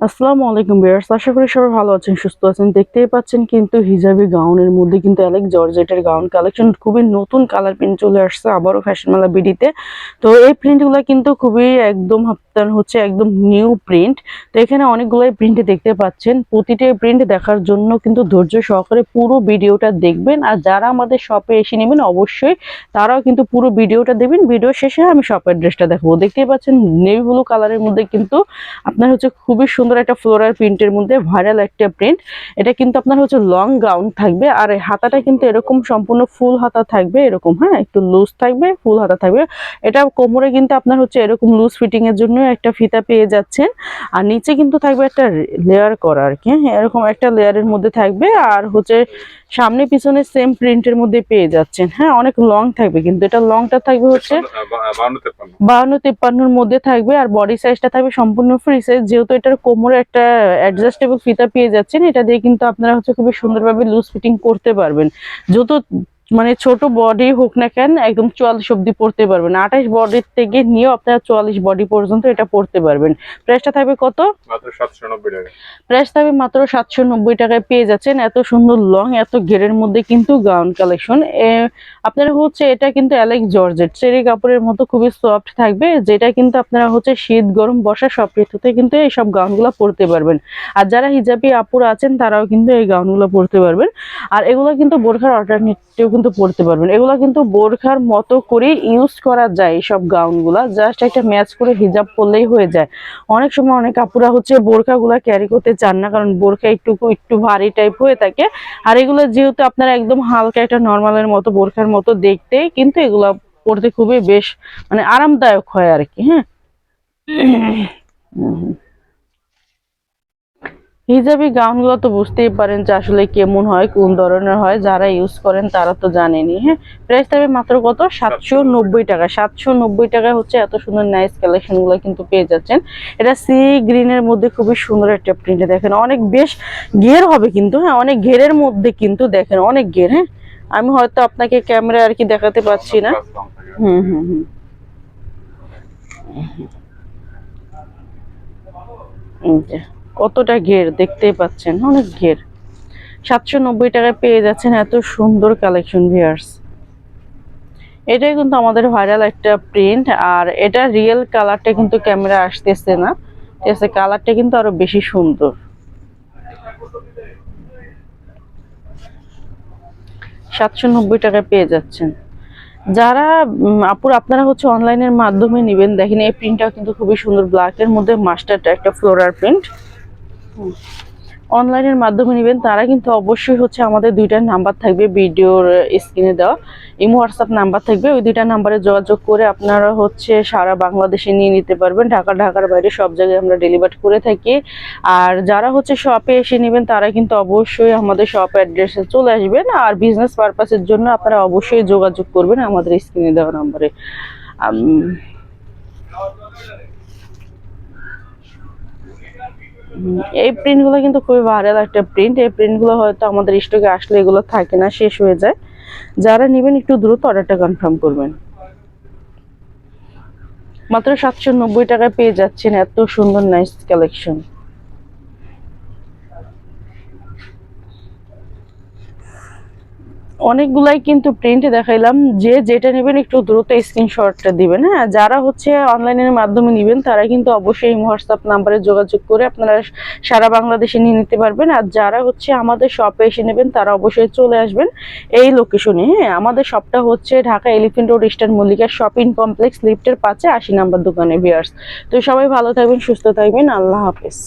আসসালামু আলাইকুম বিয়ার্স আশা করি সবাই ভালো আছেন, সুস্থ আছেন, দেখতেই পাচ্ছেন কিন্তু হিজাবি গাউনের মধ্যে কিন্তু অ্যালেক জর্জেটের গাউন কালেকশন, খুবই নতুন কালার প্রিন্ট চলে আসছে, আবারও ফ্যাশন মেলা বিডিতে। তো এই প্রিন্টগুলো কিন্তু খুবই একদম আপনার হচ্ছে একদম নিউ প্রিন্ট তো এখানে অনেকগুলোই প্রিন্ট দেখতে পাচ্ছেন। প্রতিটা প্রিন্ট দেখার জন্য কিন্তু ধৈর্য সহকারে পুরো ভিডিওটা দেখবেন। আর যারা আমাদের শপে এসে নেবেন, অবশ্যই তারাও কিন্তু পুরো ভিডিওটা দেখবেন। ভিডিও শেষে আমি শপ অ্যাড্রেসটা দেখাবো। দেখতেই পাচ্ছেন নেভি ব্লু কালারের মধ্যে কিন্তু আপনার হচ্ছে খুবই সুন্দর একটা ফ্লোরাল প্রিন্টের মধ্যে ভাইরাল একটা প্রিন্ট এটা কিন্তু আপনার হচ্ছে লং গাউন থাকবে। আর হাতাটা কিন্তু এরকম সম্পূর্ণ ফুল হাতা থাকবে, এরকম হ্যাঁ? একটু লুজ থাকবে, ফুল হাতা থাকবে। এটা কোমরে কিন্তু আপনার হচ্ছে এরকম লুজ ফিটিং এর জন্য একটা ফিতা পেয়ে যাচ্ছেন। আর নিচে কিন্তু থাকবে একটা লেয়ার করা আর কি হ্যাঁ এরকম একটা লেয়ারের মধ্যে থাকবে। আর হচ্ছে সামনে পিছনে সেম প্রিন্টের মধ্যে পেয়ে যাচ্ছেন। হ্যাঁ অনেক লং থাকবে কিন্তু এটা লংটা থাকবে হচ্ছে বাউন্ন তিপ্পান্নর মধ্যে থাকবে। আর বডি সাইজটা থাকবে সম্পূর্ণ ফ্রি সাইজ যেহেতু এটার কোমরে একটা অ্যাডজাস্টেবল ফিতা পেয়ে যাচ্ছেন এটা দিয়ে কিন্তু আপনারা হচ্ছে খুবই সুন্দরভাবে লুজ ফিটিং করতে পারবেন। যত মানে ছোট বডি হোক না কেন একদম চুয়াল্লিশ অব্দি পড়তে পারবেন। আঠাশ বডির থেকে নিয়েও আপনারা চুয়াল্লিশ বডি পর্যন্ত এটা পড়তে পারবেন। প্রাইসটা থাকবে কত? প্রাইস থাকবে মাত্র সাতশো নব্বই টাকায় পেয়ে যাচ্ছেন। এত সুন্দর লং এত ঘেরের মধ্যে কিন্তু গাউন কালেকশন আপনারা হচ্ছে এটা কিন্তু অ্যালেক জর্জেট চেরি কাপড়ের মতো খুবই সফট থাকবে যেটা কিন্তু আপনারা হচ্ছে শীত গরম বর্ষা সব ঋতুতে কিন্তু এই সব গাউনগুলো পরতে পারবেন। আর যারা হিজাবি আপুর আছেন তারাও কিন্তু এই গাউনগুলো পরতে পারবেন। আর এগুলো কিন্তু বোরখার অল্টারনেটিভ কিন্তু পরতে পারবেন। এগুলো কিন্তু বোরখার মতো করে ইউজ করা যায় এইসব গাউনগুলা জাস্ট একটা ম্যাচ করে হিজাব পরলেই হয়ে যায়। অনেক সময় অনেক আপুরা হচ্ছে বোরখাগুলা ক্যারি করতে চান না কারণ বোরখা একটু একটু ভারী টাইপ হয়ে থাকে। আর এগুলো যেহেতু আপনারা একদম হালকা একটা নর্মালের মতো বোরখার মতো দেখতে কিন্তু এগুলা পরতে খুবই বেশ মানে আরামদায়ক হয় আর কি হ্যাঁ। হুম। হিজাবি গাউনগুলো তো বুঝতেই পারেন যে আসলে কেমন হয় কোন ধরনের হয় যারা ইউজ করেন তারা তো জানেনই হ্যাঁ? প্রাইস থাকবে মাত্র কত? সাতশো নব্বই টাকা। সাতশো নব্বই টাকায় হচ্ছে এত সুন্দর নাইস কালেকশনগুলো কিন্তু পেয়ে যাচ্ছেন। এটা সি গ্রিনের মধ্যে খুবই সুন্দর একটা প্রিন্ট দেখেন। অনেক বেশ ঘের হবে কিন্তু হ্যাঁ? অনেক ঘেরের মধ্যে কিন্তু দেখেন অনেক ঘের হ্যাঁ? আমি হয়তো আপনাকে ক্যামেরা আর কি দেখাতে পাচ্ছি না। হুম হুম হুম। যে, কতটা ঘের দেখতেই পাচ্ছেন, অনেক ঘের। সাতশো নব্বই টাকায় পেয়ে যাচ্ছেন এত সুন্দর কালেকশন ভিয়ার্স এটাই কিন্তু আমাদের ভাইরাল একটা প্রিন্ট আর এটা রিয়েল কালারটা কিন্তু ক্যামেরা আসতেছে না। ঠিক আছে কালারটা কিন্তু আরও বেশি সুন্দর। সাতশো নব্বই টাকায় পেয়ে যাচ্ছেন। যারা আপুর আপনারা হচ্ছে অনলাইনের মাধ্যমে নেবেন, দেখেন এই প্রিন্টটাও কিন্তু খুবই সুন্দর। ব্ল্যাকের মধ্যে মাস্টার একটা ফ্লোরার প্রিন্ট অনলাইনের মাধ্যমে নেবেন, তারা কিন্তু অবশ্যই হচ্ছে আমাদের দুইটা নাম্বার থাকবে, ভিডিওর স্ক্রিনে দেওয়া। ইমো হোয়াটসঅ্যাপ নাম্বার থাকবে, ওই দুইটা নাম্বারে যোগাযোগ করে আপনারা হচ্ছে সারা বাংলাদেশে নিয়ে নিতে পারবেন। ঢাকা, ঢাকার বাইরে সব জায়গায় আমরা ডেলিভার করে থাকি। আর যারা হচ্ছে শপে এসে নেবেন, তারা কিন্তু অবশ্যই আমাদের শপ অ্যাড্রেসে চলে আসবেন। আর বিজনেস পারপাসের জন্য আপনারা অবশ্যই যোগাযোগ করবেন আমাদের স্ক্রিনে দেওয়া নাম্বারে হুম, এই প্রিন্টগুলো কিন্তু খুবই ভাইরাল একটা প্রিন্ট এই প্রিন্টগুলো হয়তো আমাদের স্টকে আসলে এগুলো থাকে না, শেষ হয়ে যায়। যারা নেবেন একটু দ্রুত অর্ডারটা কনফার্ম করবেন। মাত্র সাতশো নব্বই টাকায় পেয়ে যাচ্ছেন এত সুন্দর নাইস কালেকশন অনেকগুলাই কিন্তু প্রিন্ট দেখাইলাম। যে যেটা নেবেন একটু দ্রুত স্ক্রিনশটটা দিবেন হ্যাঁ? যারা হচ্ছে অনলাইনের মাধ্যমে নেবেন, তারা কিন্তু অবশ্যই হোয়াটসঅ্যাপ নাম্বারে যোগাযোগ করে আপনারা সারা বাংলাদেশে নিয়ে নিতে পারবেন। আর যারা হচ্ছে আমাদের শপে এসে নেবেন, তারা অবশ্যই চলে আসবেন এই লোকেশনে হ্যাঁ? আমাদের শপটা হচ্ছে Dhaka elephant road eastern Mallika shopping complex লিফটের পাশে আশি নাম্বার দোকানে ভিয়ার্স তো সবাই ভালো থাকবেন, সুস্থ থাকবেন। আল্লাহ হাফেজ।